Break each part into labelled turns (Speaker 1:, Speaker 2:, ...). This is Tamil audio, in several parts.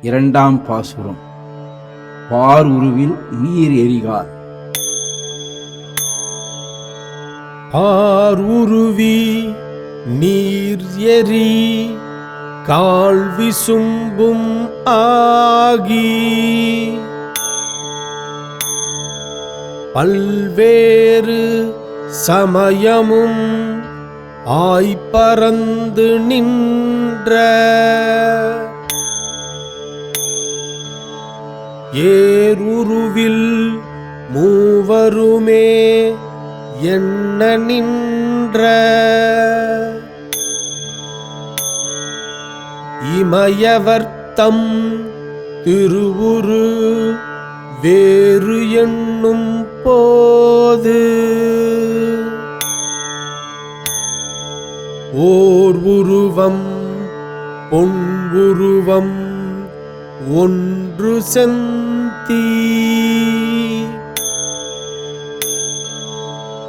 Speaker 1: இரண்டாம் பாசுரம். பார் உருவில் நீர் எரிகார்.
Speaker 2: ஆருருவி நீர் எரி கால் விசும்பும் ஆகி. பல்வேறு சமயமும் ஆய்பறந்து நின்ற ஏருருவில் மூவருமே என்ன நின்ற? இமயவர்த்தம் திருவுரு வேறு எண்ணும் போது. ஓர் உருவம் பொன் உருவம் ஒன்று செந்தி.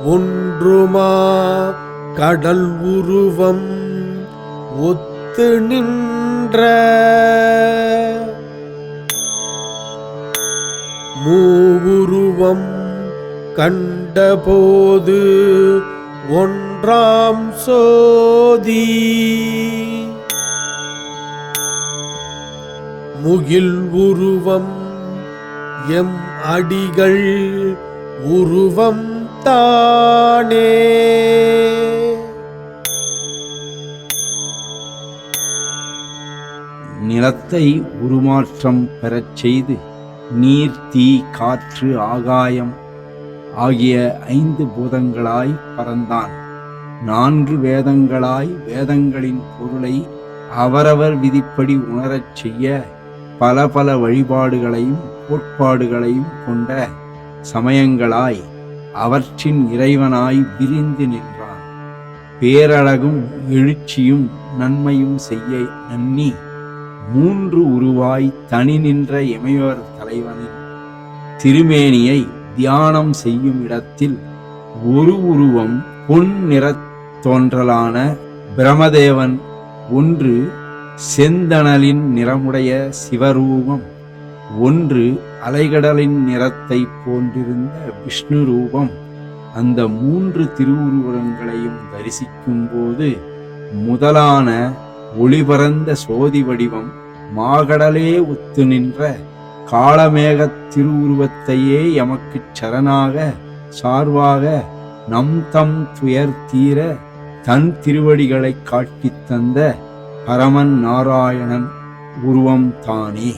Speaker 2: ஒன்றுமா கடல் உருவம் ஒத்து நின்ற. மூவுருவம் கண்டபோது ஒன்றாம் சோதி. முகில் உருவம் எம் அடிகள் உருவம் தானே.
Speaker 1: நிலத்தை உருமாற்றம் பெறச் செய்து நீர் தீ காற்று ஆகாயம் ஆகிய ஐந்து பூதங்களாய் பறந்தான். நான்கு வேதங்களாய் வேதங்களின் பொருளை அவரவர் விதிப்படி உணரச் செய்ய பல பல வழிபாடுகளையும் கோட்பாடுகளையும் கொண்ட சமயங்களாய் அவற்றின் இறைவனாய் விரிந்து நின்றான். பேரழகும் எழுச்சியும் நன்மையும் செய்ய நன்னி மூன்று உருவாய் தனி நின்ற இமையோர் தலைவனின் திருமேனியை தியானம் செய்யும் இடத்தில் ஒரு உருவம் பொன் நிற தோன்றலான பிரமதேவன் ஒன்று செந்தணலின் நிறமுடைய சிவரூபம் ஒன்று அலைகடலின் நிறத்தை போன்றிருந்த விஷ்ணு ரூபம். அந்த மூன்று திருவுருவங்களையும் தரிசிக்கும் போது முதலான ஒளிபரந்த சோதி வடிவம் மாகடலே ஒத்து நின்ற காளமேகத் திருவுருவத்தையே எமக்குச் சரணாக சார்வாக நம் தம் துயர் தீர தன் திருவடிகளைக் காட்டித் தந்த பரமன் நாராயணன் உருவம் தானே.